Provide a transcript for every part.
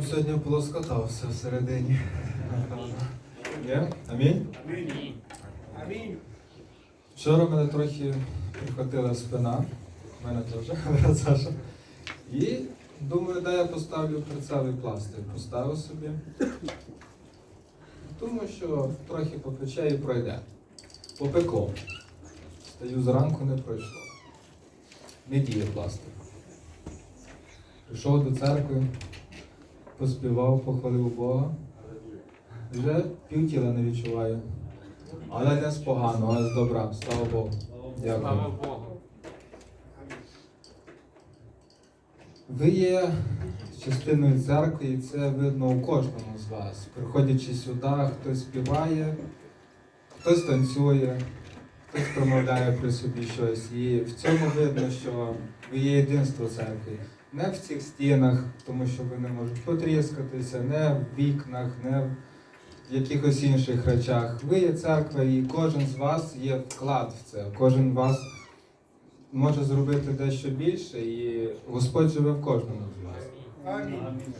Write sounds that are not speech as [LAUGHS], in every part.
Сьогодні полоскотався всередині. Є? Амінь? Амінь. Вчора мене трохи прихватила спина. У мене теж, [LAUGHS] Саша. І думаю, де я поставлю перцевий пластир. Поставив собі. Думаю, що трохи попече і пройде. Попекло. Стаю зранку, не пройшло. Не діє пластир. Прийшов до церкви, поспівав, похвалив Бога. Вже пів тіла не відчуваю. Але не з поганого, а з добра. Слава Богу. Дякую. Слава Богу. Ви є частиною церкви, і це видно у кожному з вас. Приходячи сюди, хтось співає, хтось танцює, хтось промовляє при собі щось. І в цьому видно, що ви є єдинство церкви. Не в цих стінах, тому що вони можуть потріскатися, не в вікнах, не в якихось інших речах. Ви є церква, і кожен з вас є вклад в це. Кожен з вас може зробити дещо більше, і Господь живе в кожному з вас. Амінь.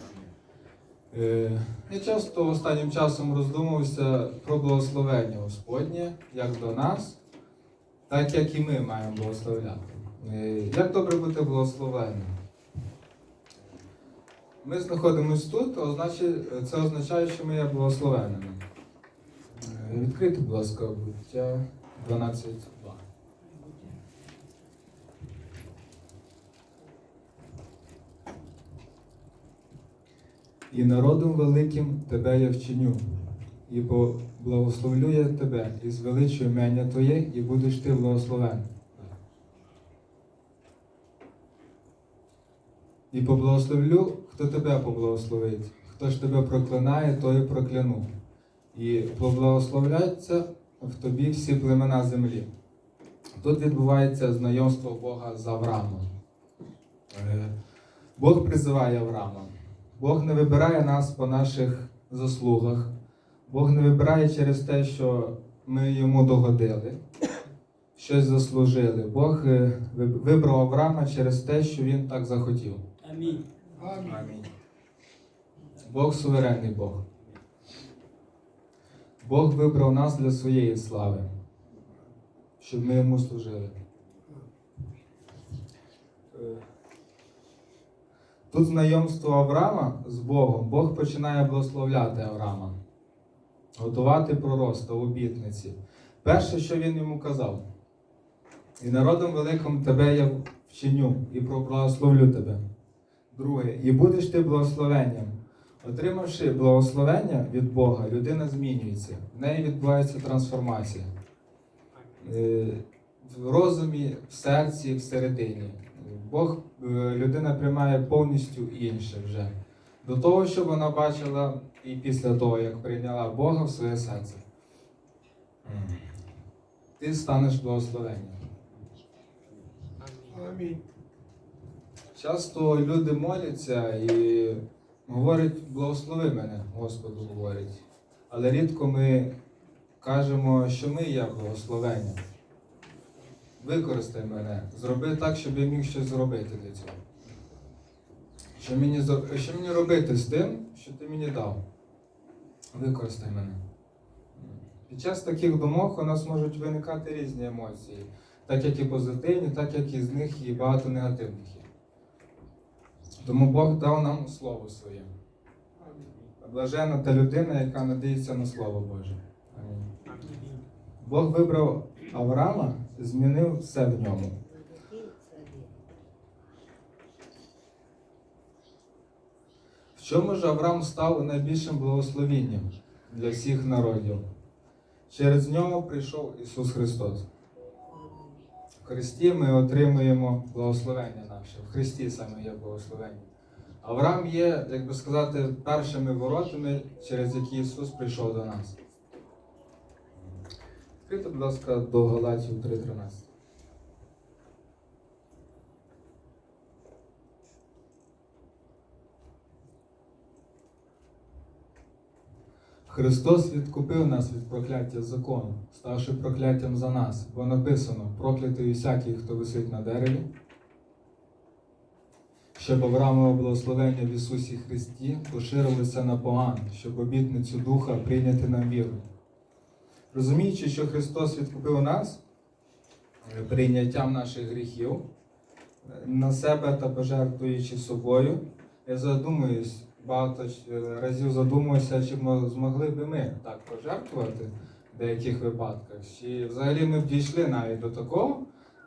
Е, Я часто останнім часом роздумувався про благословення Господнє, як до нас, так як і ми маємо благословляти. Е, Як добре бути благословенним? Ми знаходимося тут, це означає, що ми є благословенними. Е, Відкрийте, будь ласка, буття 12.2. І народом великим тебе я вчиню, і благословлю я тебе, і звеличу імення Твоє, і будеш ти благословен. І поблагословлю, хто тебе поблагословить, хто ж тебе проклинає, то і прокляну. І поблагословляться в тобі всі племена землі. Тут відбувається знайомство Бога з Авраамом. Е, Бог призиває Авраама. Бог не вибирає нас по наших заслугах. Бог не вибирає через те, що ми йому догодили, щось заслужили. Бог е, вибрав Авраама через те, що він так захотів. Амінь. Амінь. Бог суверенний Бог. Бог вибрав нас для своєї слави, щоб ми йому служили. Тут знайомство Авраама з Богом, Бог починає благословляти Авраама, готувати пророцтво, обітниці. Перше, що він йому казав, і народом великим тебе я вчиню і благословлю тебе. Друге, і будеш ти благословенням. Отримавши благословення від Бога, людина змінюється. В неї відбувається трансформація. Е, В розумі, в серці, всередині. Бог, е, людина приймає повністю інше вже. До того, що вона бачила і після того, як прийняла Бога в своє серце. Ти станеш благословенням. Амінь. Часто люди моляться і говорять, благослови мене, Господу говорять. Але рідко ми кажемо, що ми є благословення. Використай мене, зроби так, щоб я міг щось зробити для цього. Що мені, що мені робити з тим, що ти мені дав? Використай мене. Під час таких думок у нас можуть виникати різні емоції, так як і позитивні, так як і з них і багато негативних є. Тому Бог дав нам Слово Своє. Блажена та людина, яка надіється на Слово Боже. Бог вибрав Авраама, змінив все в ньому. В чому ж Авраам став найбільшим благословінням для всіх народів? Через нього прийшов Ісус Христос. В Христі ми отримуємо благословення наше. В Христі саме є благословення. Авраам є, як би сказати, першими воротами, через які Ісус прийшов до нас. Відкрийте, будь ласка, до Галатів 3.13. Христос відкупив нас від прокляття закону, ставши прокляттям за нас, бо написано проклятий всякий, хто висить на дереві, щоб Авраамове благословення в Ісусі Христі поширилося на поган, щоб обітницю Духа прийняти на віру. Розуміючи, що Христос відкупив нас е, прийняттям наших гріхів е, на себе та пожертвуючи собою, я задумуюсь, багато е, разів задумуюся, чи мо- змогли би ми так пожертвувати в деяких випадках, чи взагалі ми б дійшли навіть до такого,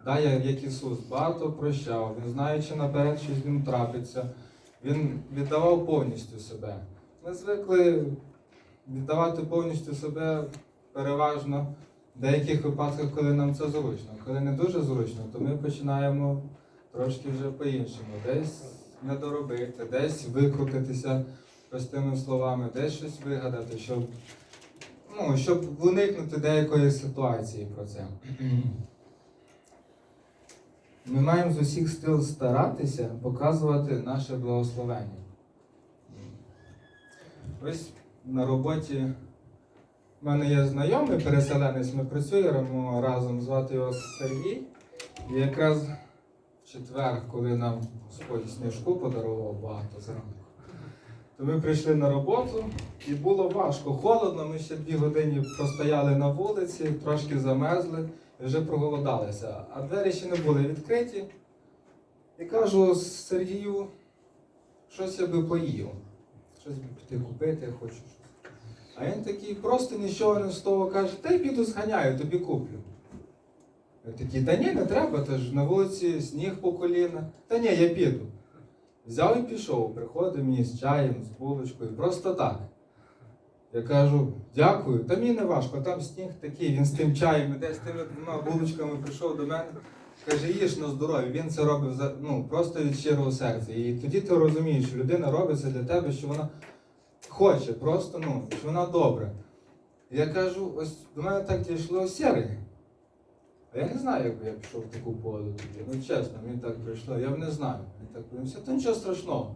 да, як Ісус багато прощав, Він знаючи наперед, що з ним трапиться, Він віддавав повністю себе. Ми звикли віддавати повністю себе переважно в деяких випадках, коли нам це зручно. Коли не дуже зручно, то ми починаємо трошки вже по-іншому. Десь не доробити, десь викрутитися простими словами, десь щось вигадати, щоб, ну, щоб уникнути деякої ситуації про це. [CLEARS THROAT] Ми маємо з усіх сил старатися показувати наше благословення. Ось на роботі в мене є знайомий переселенець, ми працюємо разом, звати його Сергій. І якраз четвер, коли нам Господь сніжку подарував багато зранку, то ми прийшли на роботу і було важко, холодно. Ми ще дві години простояли на вулиці, трошки замерзли і вже проголодалися. А двері ще не були відкриті. І кажу Сергію, щось я би поїв. Щось би піти купити, хочу. А він такий просто нічого не з того каже, та й піду зганяю, тобі куплю. Я такий, та ні, не треба, та ж на вулиці сніг по коліна. Та ні, я піду. Взяв і пішов, приходить мені з чаєм, з булочкою, просто так. Я кажу, дякую, та мені не важко, там сніг такий, він з тим чаєм, і десь з тими двома булочками прийшов до мене. Каже, їж на здоров'я. Він це робив за, ну, просто від щирого серця. І тоді ти розумієш, що людина робить це для тебе, що вона хоче, просто, ну, що вона добра. Я кажу, ось до мене так дійшло сірий. Я не знаю, як я пішов в таку погоду. Ну чесно, мені так прийшло, я б не знаю. Мені так подивився, то нічого страшного.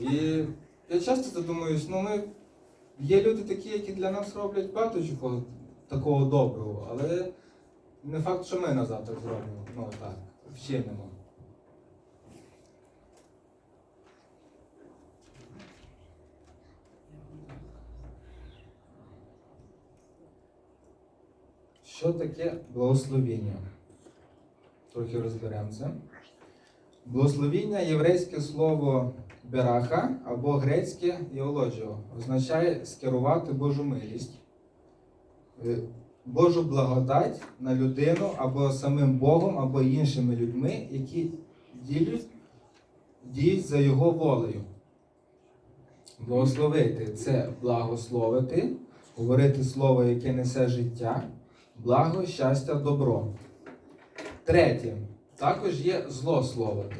І я часто задумуюсь, ну ми є люди такі, які для нас роблять багато чого такого доброго, але не факт, що ми назад так зробимо. Ну так, вчинимо. Що таке благословіння? Трохи розберемо це. Благословіння єврейське слово бераха або грецьке іолоджіо означає скерувати Божу милість, е, Божу благодать на людину або самим Богом, або іншими людьми, які діють за Його волею. Благословити це благословити, говорити слово, яке несе життя, благо, щастя, добро. Третє. Також є злословити.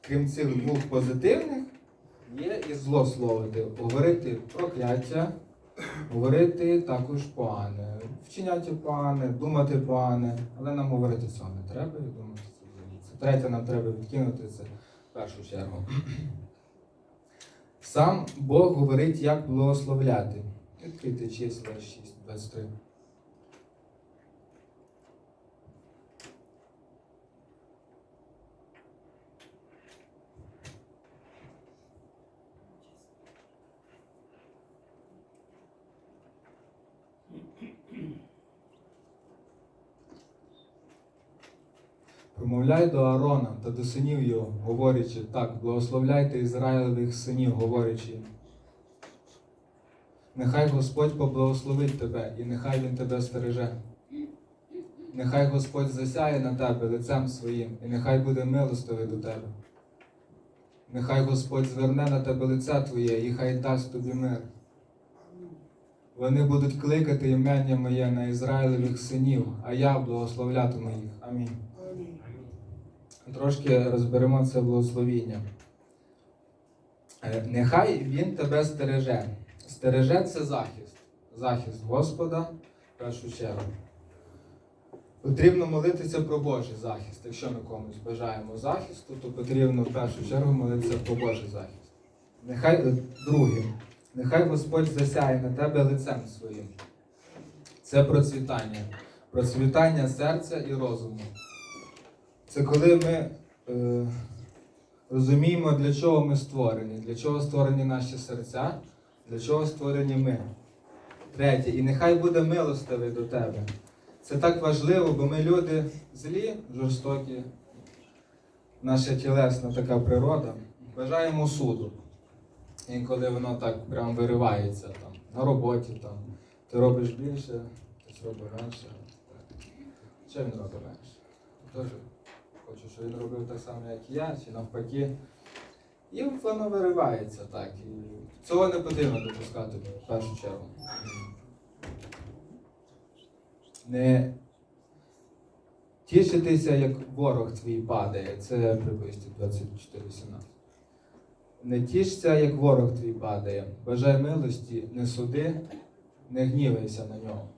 Крім цих двох позитивних, є і злословити. Говорити прокляття, говорити також погане, вчиняти погане, думати погане, але нам говорити цього не треба і думати. Це третє нам треба відкинути це в першу чергу. Сам Бог говорить, як благословляти. Відкрити числа 6, 23. Промовляй до Аарона та до синів його, говорячи так, благословляйте Ізраїлевих синів, говорячи. Нехай Господь поблагословить тебе, і нехай Він тебе стереже. Нехай Господь засяє на тебе лицем своїм, і нехай буде милостивий до тебе. Нехай Господь зверне на тебе лице твоє, і хай дасть тобі мир. Вони будуть кликати імення моє на Ізраїлевих синів, а я благословлятиму їх. Амінь. Трошки розберемо це благословіння. Е, Нехай він тебе стереже. Стереже це захист. Захист Господа в першу чергу. Потрібно молитися про Божий захист. Якщо ми комусь бажаємо захисту, то потрібно в першу чергу молитися про Божий захист. Нехай е, друге, нехай Господь засяє на тебе лицем своїм. Це процвітання. Процвітання серця і розуму. Це коли ми е, розуміємо, для чого ми створені, для чого створені наші серця, для чого створені ми. Третє, і нехай буде милостивий до тебе. Це так важливо, бо ми люди злі, жорстокі, наша тілесна така природа. Бажаємо суду. Інколи воно так прям виривається там, на роботі там. Ти робиш більше, хтось робить менше. Він робить менше? Хочу, щоб він робив так само, як і я, чи навпаки. І воно виривається так. І цього не потрібно допускати в першу чергу. Не тішитися, як ворог твій падає. Це приблизно 24.17. Не тішся, як ворог твій падає. Бажай милості, не суди, не гнівайся на нього.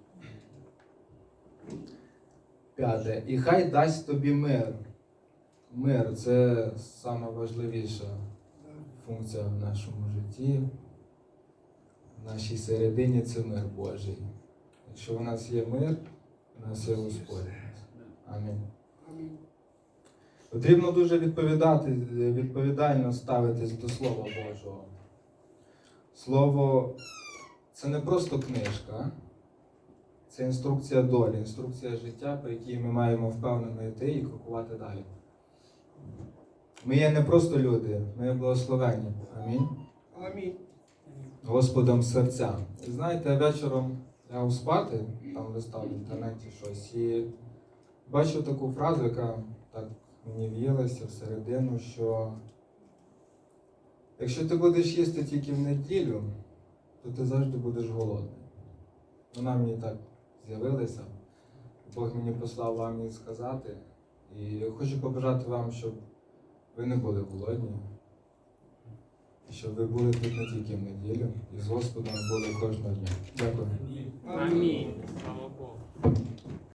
П'яте. І хай дасть тобі мир. Мир це найважливіша функція в нашому житті. В нашій середині це мир Божий. Якщо у нас є мир, у нас є Господь. Амінь. Потрібно дуже відповідати, відповідально ставитись до Слова Божого. Слово це не просто книжка, це інструкція долі, інструкція життя, по якій ми маємо впевнено йти і крокувати далі. Ми є не просто люди, ми є благословені. Амінь. Амінь. Господом серця. І знаєте, вечором лягав спати, там листав в інтернеті щось, і бачив таку фразу, яка так мені в'їлася всередину, що якщо ти будеш їсти тільки в неділю, то ти завжди будеш голодний. Вона мені так з'явилася. Бог мені послав вам її сказати. І хочу побажати вам, щоб ви не були голодні. Щоб ви були тут не тільки в неділю, і з Господом були кожного дня. Дякую. Амінь. Слава